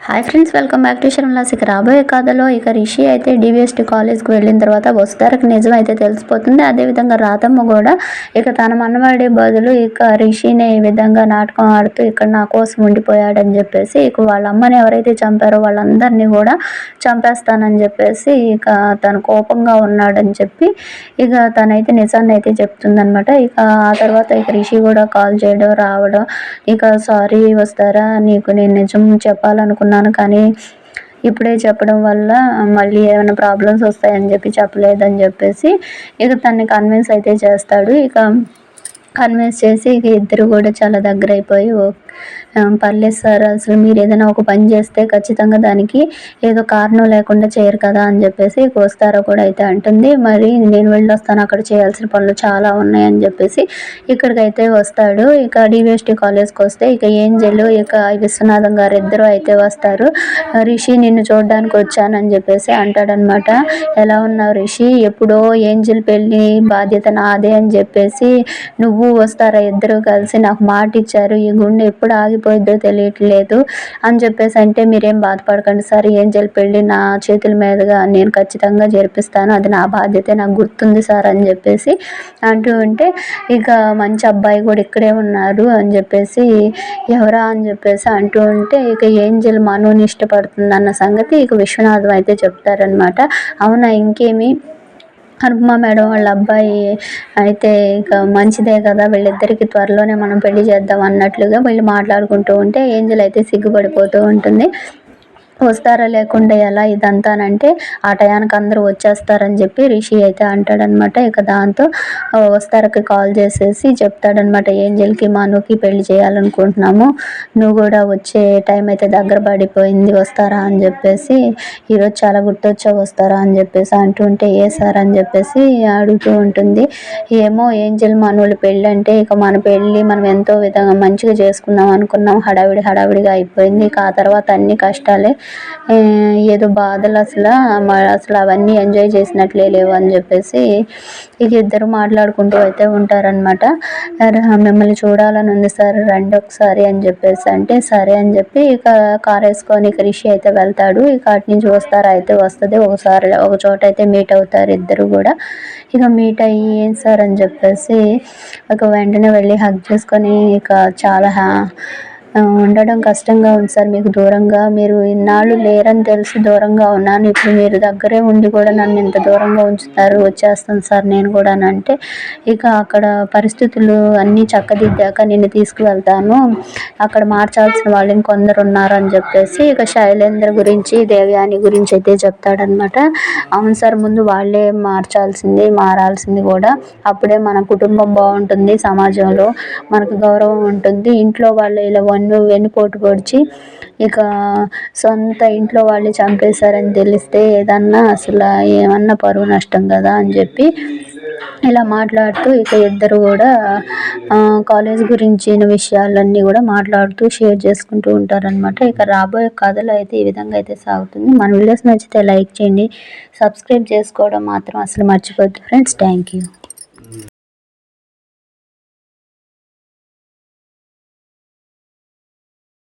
Hi friends welcome back to శర్మలాస్ ఇక రాబోయే కథలో ఇక రిషి అయితే డివిఎస్టీ కాలేజ్కి వెళ్ళిన తర్వాత వసుధారకు నిజం అయితే తెలిసిపోతుంది. అదేవిధంగా రాతమ్మ కూడా ఇక తన మనవాడి బదులు ఇక రిషినే ఈ విధంగా నాటకం ఆడుతూ ఇక్కడ నా కోసం ఉండిపోయాడని చెప్పేసి ఇక వాళ్ళ అమ్మని ఎవరైతే చంపారో వాళ్ళందరినీ కూడా చంపేస్తానని చెప్పేసి ఇక తను కోపంగా ఉన్నాడని చెప్పి ఇక తనైతే నిజాన్ని అయితే చెప్తుందనమాట ఇక ఆ తర్వాత ఇక రిషి కూడా కాల్ చేయడం రావడం ఇక సారీ వస్తారా నీకు నేను నిజం చెప్పాలనుకున్నాను అనుకున్నాను కానీ ఇప్పుడే చెప్పడం వల్ల మళ్ళీ ఏమైనా ప్రాబ్లమ్స్ వస్తాయని చెప్పి చెప్పలేదని చెప్పేసి ఇక తన్ని కన్విన్స్ అయితే చేస్తాడు. ఇక కన్విన్స్ చేసి ఇక ఇద్దరు కూడా చాలా దగ్గర అయిపోయి పర్లేదు సార్ అసలు మీరు ఏదైనా ఒక పని చేస్తే ఖచ్చితంగా దానికి ఏదో కారణం లేకుండా చేయరు కదా అని చెప్పేసి కోస్తారా కూడా అయితే అంటుంది. మరి నేను వెళ్ళొస్తాను అక్కడ చేయాల్సిన పనులు చాలా ఉన్నాయని చెప్పేసి ఇక్కడికైతే వస్తాడు. ఇక డివిఎస్టీ కాలేజ్కి వస్తే ఇక ఏంజల్ ఇక విశ్వనాథం గారు ఇద్దరు అయితే వస్తారు. రిషి నిన్ను చూడడానికి వచ్చానని చెప్పేసి అంటాడనమాట. ఎలా ఉన్నావు రిషి? ఎప్పుడో ఏంజల్ పెళ్ళి బాధ్యత నాదే అని చెప్పేసి నువ్వు వస్తారా? ఇద్దరు కలిసి నాకు మాట ఇచ్చారు ఈ గుండె ఎప్పుడు ఆగిపోయిద్దో తెలియట్లేదు అని చెప్పేసి అంటే మీరేం బాధపడకండి సార్. ఏంజల్ పెళ్ళి నా చేతుల మీదుగా నేను ఖచ్చితంగా జరిపిస్తాను. అది నా బాధ్యత నాకు గుర్తుంది సార్ అని చెప్పేసి అంటూ ఉంటే ఇక మంచి అబ్బాయి కూడా ఇక్కడే ఉన్నారు అని చెప్పేసి ఎవరా అని చెప్పేసి అంటూ ఉంటే ఇక ఏంజల్ మనోని ఇష్టపడుతుంది అన్న సంగతి ఇక విశ్వనాథం అయితే చెప్తారనమాట అవునా ఇంకేమి? అనుపమ మేడం వాళ్ళ అబ్బాయి అయితే ఇక మంచిదే కదా వీళ్ళిద్దరికి త్వరలోనే మనం పెళ్ళి చేద్దాం అన్నట్లుగా వీళ్ళు మాట్లాడుకుంటూ ఉంటే ఏంజల్ అయితే సిగ్గుపడిపోతూ ఉంటుంది. వస్తారా లేకుండా ఎలా ఇదంతానంటే ఆ టయానికి అందరూ వచ్చేస్తారని చెప్పి రిషి అయితే అంటాడనమాట. ఇక దాంతో వస్తారకి కాల్ చేసేసి చెప్తాడనమాట ఏంజల్కి మనుకి పెళ్ళి చేయాలనుకుంటున్నాము. నువ్వు కూడా వచ్చే టైం అయితే దగ్గర పడిపోయింది వస్తారా? అని చెప్పేసి ఈరోజు చాలా గుర్తొచ్చా వస్తారా? అని చెప్పేసి అంటుంటే ఏ సార్? అని చెప్పేసి అడుగుతూ ఉంటుంది. ఏమో ఏంజల్ మనోళ్ళు పెళ్ళి అంటే ఇక మన పెళ్ళి మనం ఎంతో విధంగా మంచిగా చేసుకుందాం అనుకున్నాం. హడావిడి హడావిడిగా అయిపోయింది. ఇక ఆ తర్వాత అన్ని కష్టాలే ఏదో బాధలు అసలు అసలు అవన్నీ ఎంజాయ్ చేసినట్లే లేవు అని చెప్పేసి ఇక ఇద్దరు మాట్లాడుకుంటూ అయితే ఉంటారనమాట మిమ్మల్ని చూడాలని ఉంది సార్ రండి ఒకసారి అని చెప్పేసి అంటే సరే అని చెప్పి ఇక కార్ వేసుకొని ఇక రిషి అయితే వెళ్తాడు. ఇక అటు నుంచి వస్తారా అయితే వస్తుంది. ఒకసారి ఒక చోట అయితే మీట్ అవుతారు ఇద్దరు కూడా. ఇక మీట్ అయ్యి ఏం సార్ అని చెప్పేసి ఇక వెంటనే వెళ్ళి హగ్ చేసుకొని ఇక చాలా హ్యా ఉండడం కష్టంగా ఉంది సార్ మీకు దూరంగా. మీరు ఇన్నాళ్ళు లేరని తెలిసి దూరంగా ఉన్నాను. ఇప్పుడు మీరు దగ్గరే ఉండి కూడా నన్ను ఇంత దూరంగా ఉంచుతారు వచ్చేస్తాను సార్ నేను కూడా అంటే ఇక అక్కడ పరిస్థితులు అన్నీ చక్కదిద్దాక నిన్ను తీసుకువెళ్తాను. అక్కడ మార్చాల్సిన వాళ్ళు ఇంకొందరు ఉన్నారు అని చెప్పేసి ఇక శైలేంద్ర గురించి దేవయాని గురించి అయితే చెప్తాడనమాట అవును సార్ ముందు వాళ్ళే మార్చాల్సింది మారాల్సింది కూడా. అప్పుడే మన కుటుంబం బాగుంటుంది సమాజంలో మనకు గౌరవం ఉంటుంది. ఇంట్లో వాళ్ళు ఇలా నన్ను వెన్నుపోటు పొడిచి ఇక సొంత ఇంట్లో వాళ్ళు చంపేశారని తెలిస్తే ఏదన్నా అసలు ఏమన్నా పరువు నష్టం కదా అని చెప్పి ఇలా మాట్లాడుతూ ఇక ఇద్దరు కూడా కాలేజ్ గురించిన విషయాలన్నీ కూడా మాట్లాడుతూ షేర్ చేసుకుంటూ ఉంటారనమాట ఇక రాబోయే కథలు అయితే ఈ విధంగా అయితే సాగుతుంది. మన వీడియోస్ నచ్చితే లైక్ చేయండి సబ్స్క్రైబ్ చేసుకోవడం మాత్రం అసలు మర్చిపోద్దు ఫ్రెండ్స్ థ్యాంక్ యూ.